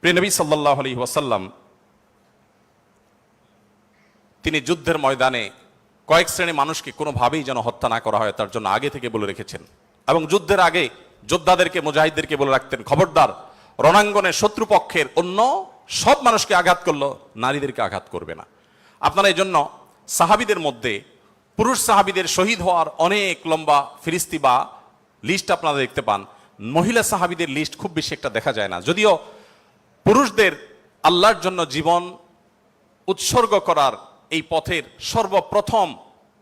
প্রিয়নবী সাল্লাহ আলী ওয়াসাল্লাম, তিনি যুদ্ধের ময়দানে কয়েক শ্রেণি মানুষকে কোনোভাবেই যেন হত্যা না করা হয়, তার জন্য আগে থেকে বলে রেখেছেন। এবং যুদ্ধের আগে যোদ্ধাদেরকে, মুজাহিদদেরকে বলে রাখতেন, খবরদার, রণাঙ্গনে শত্রুপক্ষের অন্য সব মানুষকে আঘাত করল, নারীদেরকে আঘাত করবে না। আপনারা এই জন্য সাহাবিদের মধ্যে, পুরুষ সাহাবিদের শহীদ হওয়ার অনেক লম্বা ফিরিস্তি বা লিস্ট আপনারা দেখতে পান। মহিলা সাহাবিদের লিস্ট খুব বেশি একটা দেখা যায় না। যদিও পুরুষদের আল্লাহর জন্য জীবন উৎসর্গ করার এই পথের সর্বপ্রথম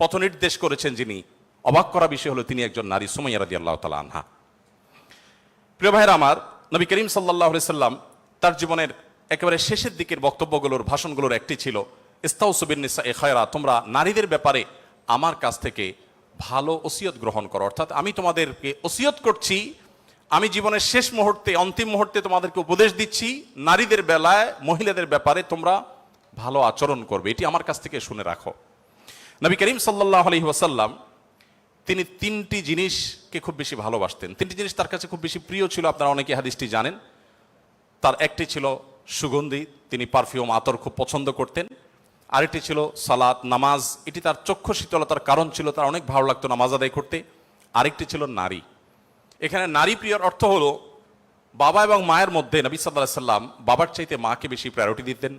পথ নির্দেশ করেছেন যিনি। অবাক করা বিষয় হলো তিনি একজন নারী, সুমাইয়া রাদি আল্লাহ তালা আনহা। প্রিয় ভাইয়ের আমার, নবী করিম সাল্লাহ সাল্লাম তার জীবনের একেবারে শেষের দিকের বক্তব্যগুলোর ভাষণগুলোর একটি ছিল ইস্তাউসুবিনিসা এ খয়রা, তোমরা নারীদের ব্যাপারে আমার কাছ থেকে ভালো ওসিয়ত গ্রহণ করো। অর্থাৎ আমি তোমাদেরকে ওসিয়ত করছি আমি জীবনের শেষ মুহূর্তে, অন্তিম মুহূর্তে তোমাদেরকে উপদেশ দিচ্ছি, নারীদের বেলায়, মহিলাদের ব্যাপারে তোমরা ভালো আচরণ করবে। এটি আমার কাছ থেকে শুনে রাখো। নবী করিম সাল্লাহ আলহি ওয়াসাল্লাম, তিনি তিনটি জিনিসকে খুব বেশি ভালোবাসতেন। তিনটি জিনিস তার কাছে খুব বেশি প্রিয় ছিল, আপনারা অনেকে হাদিসটি জানেন। তার একটি ছিল সুগন্ধি, তিনি পারফিউম আতর খুব পছন্দ করতেন। আরেকটি ছিল সালাত, নামাজ। এটি তার চক্ষু শীতলতার কারণ ছিল, তার অনেক ভালো লাগতো নামাজ আদায় করতে। আরেকটি ছিল নারী। এখানে নারী প্রিয়র অর্থ হলো, বাবা এবং মায়ের মধ্যে নবী সাল্লাহ সাল্লাম বাবার চাইতে মাকে বেশি প্রায়োরিটি দিতেন।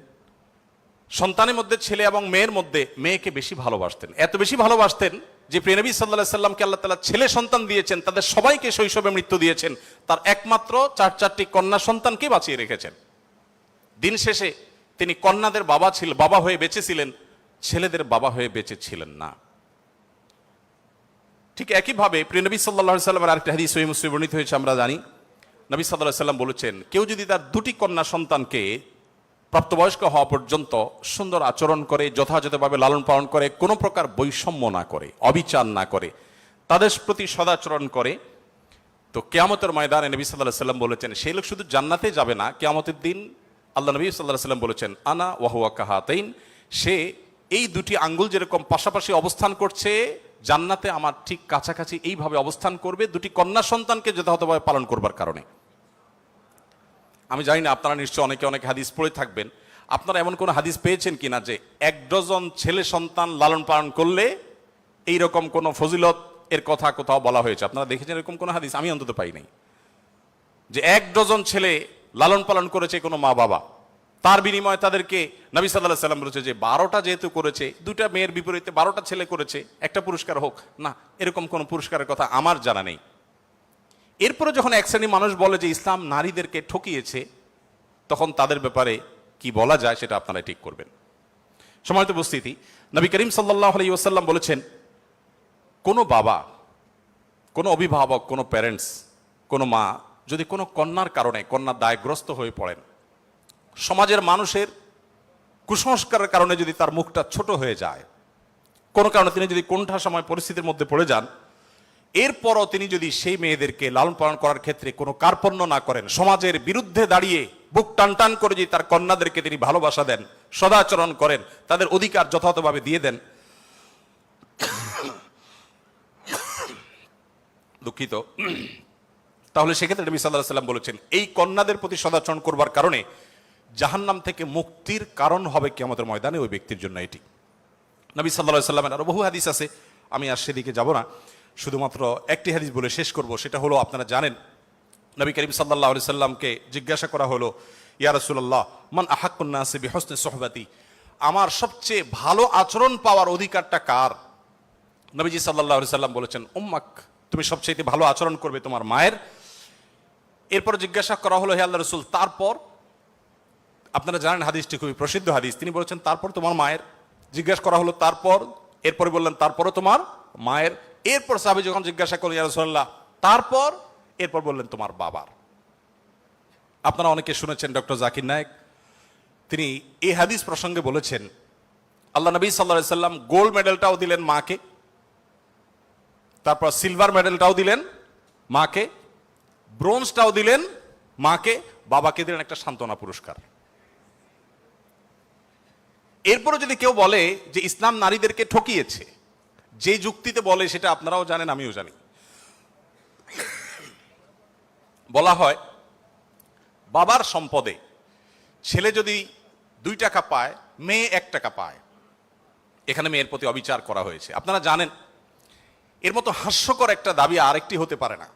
সন্তানের মধ্যে ছেলে এবং মেয়ের মধ্যে মেয়েকে বেশি ভালোবাসতেন। এত বেশি ভালোবাসতেন যে প্রেনবী সাল্লাহ সাল্লামকে আল্লাহ তালা ছেলে সন্তান দিয়েছেন, তাদের সবাইকে শৈশবে মৃত্যু দিয়েছেন, তার একমাত্র চার চারটি কন্যা সন্তানকে বাঁচিয়ে রেখেছেন। দিন শেষে তিনি কন্যাদের বাবা ছিল, বাবা হয়ে বেঁচেছিলেন ছেলেদের বাবা হয়ে বেঁচে ছিলেন না। ঠিক একইভাবে প্রিয়নবী সাল্লাহ সাল্লামের আরেকটা হাদিস সহি মুসলিম বর্ণিত হয়েছে, আমরা জানি। নবী সাল্লাহ সাল্লাম বলেছেন, কেউ যদি তার দুটি কন্যা সন্তানকে প্রাপ্তবয়স্ক হওয়া পর্যন্ত সুন্দর আচরণ করে, যথাযথভাবে লালন পালন করে, কোনো প্রকার বৈষম্য না করে, অবিচার না করে, তাদের প্রতি সদাচরণ করে, তো কেয়ামতের ময়দানে নবী সাল্লাহ সাল্লাম বলেছেন, সেই লোক শুধু জান্নাতে যাবে না, কেয়ামতের দিন আল্লাহ নবী সাল্লাহ সাল্লাম বলেছেন, আনা ওয়াহুয়া কাহাতাইন, সে এই দুটি আঙ্গুল যেরকম পাশাপাশি অবস্থান করছে জান্নাতে আমার ঠিক কাছাকাছি এইভাবে অবস্থান করবে, দুটি কন্যা সন্তানকে যথাযথভাবে পালন করবার কারণে। আমি জানি না, আপনারা নিশ্চয় অনেকে অনেক হাদিস পড়ে থাকবেন। আপনারা এমন কোন হাদিস পেয়েছেন কিনা যে এক ডজন ছেলে সন্তান লালন পালন করলে এই রকম কোন ফজিলত এর কথা কোথাও বলা হয়েছে? আপনারা দেখেছেন এরকম কোন হাদিস? আমি অন্তত পাই নাই। যে এক ডজন ছেলে লালন পালন করেছে কোনো মা বাবা তার বিনিময়ে তাদেরকে নবী সাল্লাহ সাল্লাম বলেছে যে বারোটা যেহেতু করেছে দুটা মেয়ের বিপরীতে বারোটা ছেলে করেছে, একটা পুরস্কার হোক। না, এরকম কোনো পুরস্কারের কথা আমার জানা নেই। এরপরে যখন এক শ্রেণি মানুষ বলে যে ইসলাম নারীদেরকে ঠকিয়েছে, তখন তাদের ব্যাপারে কি বলা যায় সেটা আপনারা ঠিক করবেন। সময়ত উপস্থিতি, নবী করিম সাল্লাহ আলী ওসাল্লাম বলেছেন, কোনো বাবা, কোনো অভিভাবক, কোনো প্যারেন্টস কোনো মা যদি কোনো কন্যার কারণে, কন্যা দায়গ্রস্ত হয়ে পড়েন সমাজের মানুষের কুসংস্কারের কারণে যদি তার মুখটা ছোট হয়ে যায়, কোনো কারণে তিনি যদি কোনটা সময় পরিস্থিতির মধ্যে পড়ে যান, এরপরও তিনি যদি সেই মেয়েদেরকে লালন পালন করার ক্ষেত্রে কোনো কার্পণ্য না করেন, সমাজের বিরুদ্ধে দাঁড়িয়ে বুক টান টান করে যদি তার কন্যাদেরকে তিনি ভালোবাসা দেন, সদাচরণ করেন, তাদের অধিকার যথাযথভাবে দিয়ে দেন, দুঃখিত, তাহলে সেক্ষেত্রে নবী সাল্লাহ সাল্লাম বলেছেন, এই কন্যাদের প্রতি সদাচরণ করবার কারণে জাহান্নাম থেকে মুক্তির কারণ হবে কি আমাদের ময়দানে ওই ব্যক্তির জন্য এটি। নবী সাল্লাহ সাল্লামের আরও বহু হাদিস আছে। আমি আর সেদিকে যাব না। শুধুমাত্র একটি হাদিস বলে শেষ করব, সেটা হলো আপনারা জানেন, নবী করিম সাল্লাহ আলি সাল্লামকে জিজ্ঞাসা করা হলো, ইয়া রসুল্লাহ মান আহাকুন্না আসে বিহসনে সোহবাতি? আমার সবচেয়ে ভালো আচরণ পাওয়ার অধিকারটা কার? নবীজি সাল্লাহ সাল্লাম বলেছেন, উম্মাক, তুমি সবচেয়ে ভালো আচরণ করবে তোমার মায়ের। এরপর জিজ্ঞাসা করা হলো, হে আল্লাহ রসুল, তারপর? আপনারা জানেন হাদিসটি খুবই প্রসিদ্ধ হাদিস। তিনি বলেছেন, তারপর তোমার মায়ের জিজ্ঞাসা করা হলো, তারপর? এরপরে বললেন, তারপরও তোমার মায়ের এরপর সাহাবি যখন জিজ্ঞাসা করলেন রসল্লাহ তারপর? এরপর বললেন, তোমার বাবার। আপনারা অনেকে শুনেছেন ডক্টর জাকির নায়ক। তিনি এই হাদিস প্রসঙ্গে বলেছেন, আল্লাহ নবী সাল্লা সাল্লাম গোল্ড মেডেলটাও দিলেন মাকে, তারপর সিলভার মেডেলটাও দিলেন মাকে, ব্রোঞ্জটাও দিলেন মাকে, বাবাকে দিলেন একটা সান্ত্বনা পুরস্কার। এরপরে যদি কেউ বলে যে ইসলাম নারীদেরকে ঠকিয়েছে, যে যুক্তিতে বলে সেটা আপনারাও জানেন, আমিও জানি। বলা হয়, বাবার সম্পদে ছেলে যদি দুই টাকা পায়, মেয়ে এক টাকা পায়। এখানে মেয়ের প্রতি অবিচার করা হয়েছে। আপনারা জানেন, এর মতো হাস্যকর একটা দাবি আরেকটি হতে পারে না।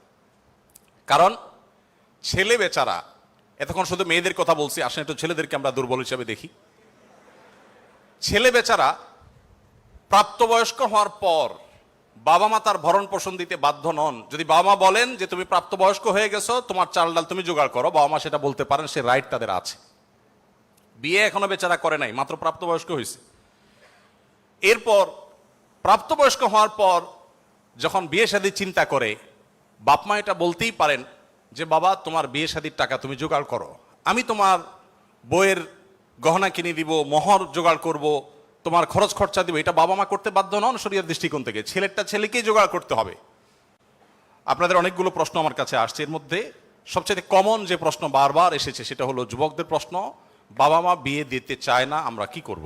কারণ ছেলে বেচারা, এতক্ষণ শুধু মেয়েদের কথা বলছি আসলে একটু ছেলেদেরকে আমরা দুর্বল হিসাবে দেখি। ছেলে বেচারা প্রাপ্তবয়স্ক হওয়ার পর বাবা মা তার ভরণ পোষণ দিতে বাধ্য নন। যদি বাবা মা বলেন যে, তুমি প্রাপ্তবয়স্ক হয়ে গেছো, তোমার চাল ডাল তুমি জোগাড় করো। বাবা মা সেটা বলতে পারেন, সে রাইট তাদের আছে। বিয়ে এখনও বেচারা করে নাই, মাত্র প্রাপ্তবয়স্ক হয়েছে। এরপর প্রাপ্তবয়স্ক হওয়ার পর যখন বিয়ে শাদির চিন্তা করে বাপ মা এটা বলতেই পারেন যে, বাবা, তোমার বিয়ে শাদির টাকা তুমি জোগাড় করো। আমি তোমার বইয়ের গহনা কিনে দিব, মোহর জোগাড় করব, তোমার খরচ খরচা দিব, এটা বাবা মা করতে বাধ্য নন শরীরের দৃষ্টিকোণ থেকে। ছেলেরটা ছেলেকেই জোগাড় করতে হবে। আপনাদের অনেকগুলো প্রশ্ন আমার কাছে আসছে। এর মধ্যে সবচেয়ে কমন যে প্রশ্ন বারবার এসেছে, সেটা হলো যুবকদের প্রশ্ন বাবা মা বিয়ে দিতে চায় না, আমরা কি করব?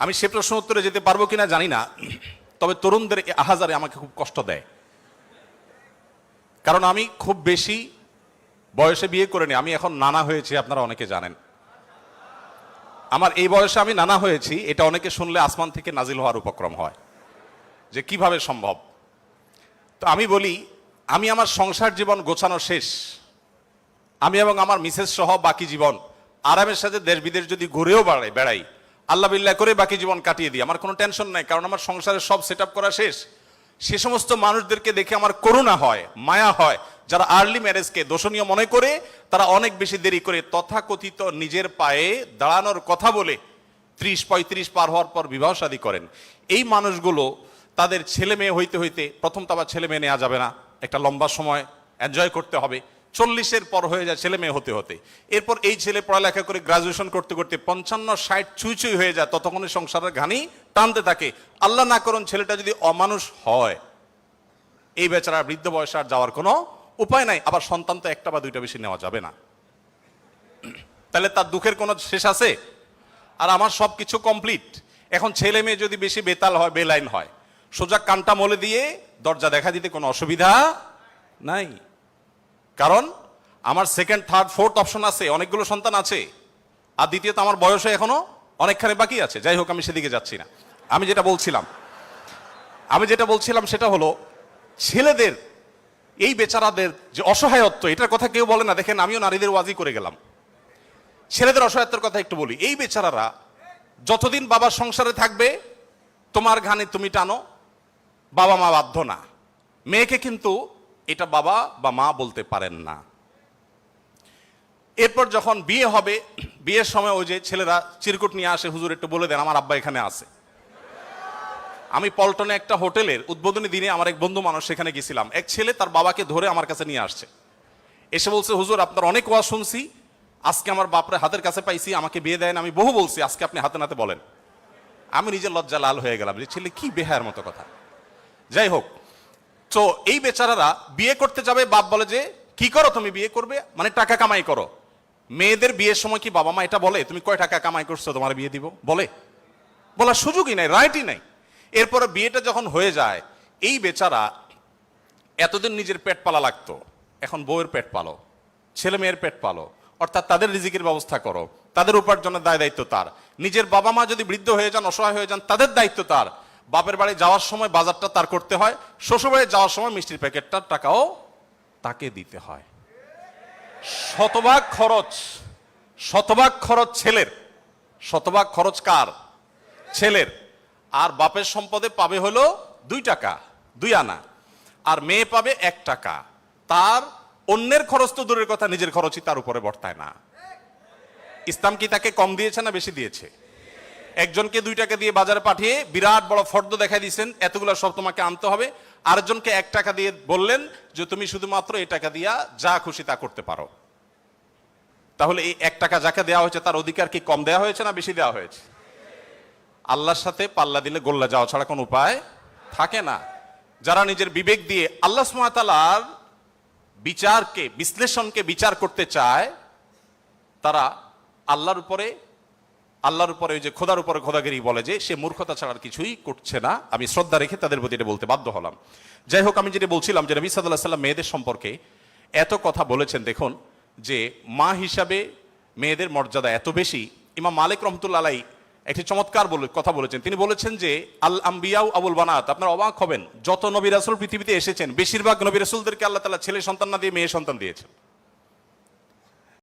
আমি সে প্রশ্ন উত্তরে যেতে পারব কিনা জানি না, তবে তরুণদের আহাজারে আমাকে খুব কষ্ট দেয়। কারণ আমি খুব বেশি বয়সে বিয়ে করিনি আমি এখন নানা হয়েছি, আপনারা অনেকে জানেন। আমার এই বয়সে আমি নানা হয়েছি, এটা অনেকে শুনলে আসমান থেকে নাজিল হওয়ার উপক্রম হয়, যে কীভাবে সম্ভব। তো আমি বলি, আমি আমার সংসার জীবন গোছানো শেষ। আমি এবং আমার মিসেস সহ বাকি জীবন, আরামের সাথে দেশ বিদেশ যদি ঘুরেও বেড়াই বেড়াই, আল্লাহ বিল্লাহ করে বাকি জীবন কাটিয়ে দিই, আমার কোনো টেনশন নাই, কারণ আমার সংসারের সব সেট করা শেষ। সে সমস্ত মানুষদেরকে দেখে আমার করুণা হয়, মায়া হয়। যারা আর্লি ম্যারেজকে দোষণীয় মনে করে, তারা অনেক বেশি দেরি করে তথাকথিত নিজের পায়ে দাঁড়ানোর কথা বলে ত্রিশ, পঁয়ত্রিশ পার হওয়ার পর বিবাহ শাদী করেন। এই মানুষগুলো তাদের ছেলে মেয়ে হইতে হইতে, প্রথম তো আবার ছেলে মেয়ে নেওয়া যাবে না। একটা লম্বা সময় এনজয় করতে হবে। চল্লিশের পর হয়ে যায় ছেলে মেয়ে হতে হতে। এরপর এই ছেলে পড়ালেখা করে গ্রাজুয়েশন করতে করতে পঞ্চান্ন, ষাট ছুঁই ছুঁই হয়ে যায়, ততক্ষণে সংসারের ঘানি টানতে থাকে। আল্লাহ না করুন ছেলেটা যদি অমানুষ হয়, এই বেচারা বৃদ্ধ বয়সে আর যাওয়ার কোনো উপায় নাই, আবার সন্তান তো একটা বা দুইটা বেশি নেওয়া যাবে না। তাহলে তার দুঃখের কোনো শেষ আছে? আর আমার সব কিছু কমপ্লিট এখন ছেলে মেয়ে যদি বেশি বেতাল হয়, বেলাইন হয়, সোজা কানটা মলে দিয়ে দরজা দেখা দিতে কোনো অসুবিধা নাই। কারণ আমার সেকেন্ড থার্ড ফোর্থ অপশন আছে, অনেকগুলো সন্তান আছে। আর দ্বিতীয়ত আমার বয়সে এখনও অনেকখানি বাকি আছে। যাই হোক, আমি সেদিকে যাচ্ছি না। আমি যেটা বলছিলাম, আমি যেটা বলছিলাম সেটা হলো, ছেলেদের, এই বেচারাদের যে অসহায়ত্ব, এটার কথা কেউ বলে না। দেখেন, আমিও নারীদের ওয়াজি করে গেলাম। ছেলেদের অসহায়ত্বের কথা একটু বলি। এই বেচারারা যতদিন বাবার সংসারে থাকবে, তোমার ঘানে তুমি টানো বাবা মা বাধ্য না। মেয়েকে কিন্তু এটা বাবা বা মা বলতে পারেন না। এরপর যখন বিয়ে হবে, বিয়ের সময় ওই যে ছেলেরা চিরকুট নিয়ে আসে, হুজুর, একটু বলে দেন, আমার আব্বা এখানে আছে। আমি পল্টনে একটা হোটেলের উদ্বোধনী দিনে আমার এক বন্ধু মানুষ সেখানে গেছিলাম। এক ছেলে তার বাবাকে ধরে আমার কাছে নিয়ে আসছে। এসে বলছে, হুজুর, আপনার অনেক ওয়া শুনছি। আজকে আমার বাপরে হাতের কাছে পাইছি, আমাকে বিয়ে দেন, আমি বহু বলছি, আজকে আপনি হাতে নাতে বলেন। আমি নিজের লজ্জা লাল হয়ে গেলাম। যে ছেলে, কি বেহার মতো কথা? যাই হোক তো এই বেচারারা বিয়ে করতে যাবে, বাপ বলে যে, কি করো তুমি বিয়ে করবে? মানে টাকা কামাই করো। মেয়েদের বিয়ের সময় কি বাবা মা এটা বলে? তুমি কয় টাকা কামাই করছ, তোমার বিয়ে দিব? বলে। বলার সুযোগই নাই, রাইটই নাই। এরপরে বিয়েটা যখন হয়ে যায়, এই বেচারা এতদিন নিজের পেট পালা লাগতো। এখন বউয়ের পেট পালো, ছেলে মেয়ের পেট পালো। অর্থাৎ তাদের রিজিকের ব্যবস্থা করো। তাদের উপার্জনের দায় দায়িত্ব তার। নিজের বাবা মা যদি বৃদ্ধ হয়ে যান, অসহায় হয়ে যান, তাদের দায়িত্ব তার। বাপের বাড়ি যাওয়ার সময় বাজারটা তার করতে হয় শ্বশুর বাড়ি যাওয়ার সময় মিষ্টির প্যাকেটটার টাকাও তাকে দিতে হয়। শতভাগ খরচ শতভাগ খরচ ছেলের। শতভাগ খরচ কার? ছেলের। আর বাপের সম্পদে পাবে হলো দুই টাকা, দুই আনা। আর মেয়ে পাবে এক টাকা। তার অন্যের খরচ তো দূরের কথা, নিজের খরচই তার উপরে বর্তায় না। ইসলাম কি তাকে কম দিয়েছে না বেশি দিয়েছে? একজনকে দুই টাকা দিয়ে বাজারে পাঠিয়ে বিরাট বড় ফর্দ দেখা দিয়েছেন, এতগুলো সব তোমাকে আনতে হবে। আরেকজনকে এক টাকা দিয়ে বললেন যে, তুমি শুধুমাত্র এই টাকা দিয়া যা খুশি তা করতে পারো। তাহলে এই এক টাকা যাকে দেওয়া হয়েছে, তার অধিকার কি কম দেওয়া হয়েছে না বেশি দেওয়া হয়েছে? আল্লাহর সাথে পাল্লা দিলে গোল্লা যাওয়া ছাড়া কোনো উপায় থাকে না। যারা নিজের বিবেক দিয়ে আল্লাহ সুমাতালার বিচারকে, বিশ্লেষণকে বিচার করতে চায়, তারা আল্লাহর উপরে আল্লাহর উপরে ওই যে খোদার উপরে খোদাগিরি বলে যে, সে মূর্খতা ছাড়ার কিছুই করছে না। আমি শ্রদ্ধা রেখে তাদের প্রতি এটা বলতে বাধ্য হলাম। যাই হোক, আমি যেটা বলছিলাম যে নবী সাল্লাহ সাল্লাম মেয়েদের সম্পর্কে এত কথা বলেছেন, দেখুন, যে মা হিসাবে মেয়েদের মর্যাদা এত বেশি। ইমাম মালিক রহমতুল্লা আলাই একটি চমৎকার বলে কথা বলেছেন। তিনি বলেছেন যে, আল আম্বিয়াউ আবুল বানাত, আপনারা অবাক হবেন, যত নবী রাসুল পৃথিবীতে এসেছেন, বেশিরভাগ নবী রাসুলদেরকে আল্লাহ তালা ছেলে সন্তান না দিয়ে মেয়ে সন্তান দিয়েছেন।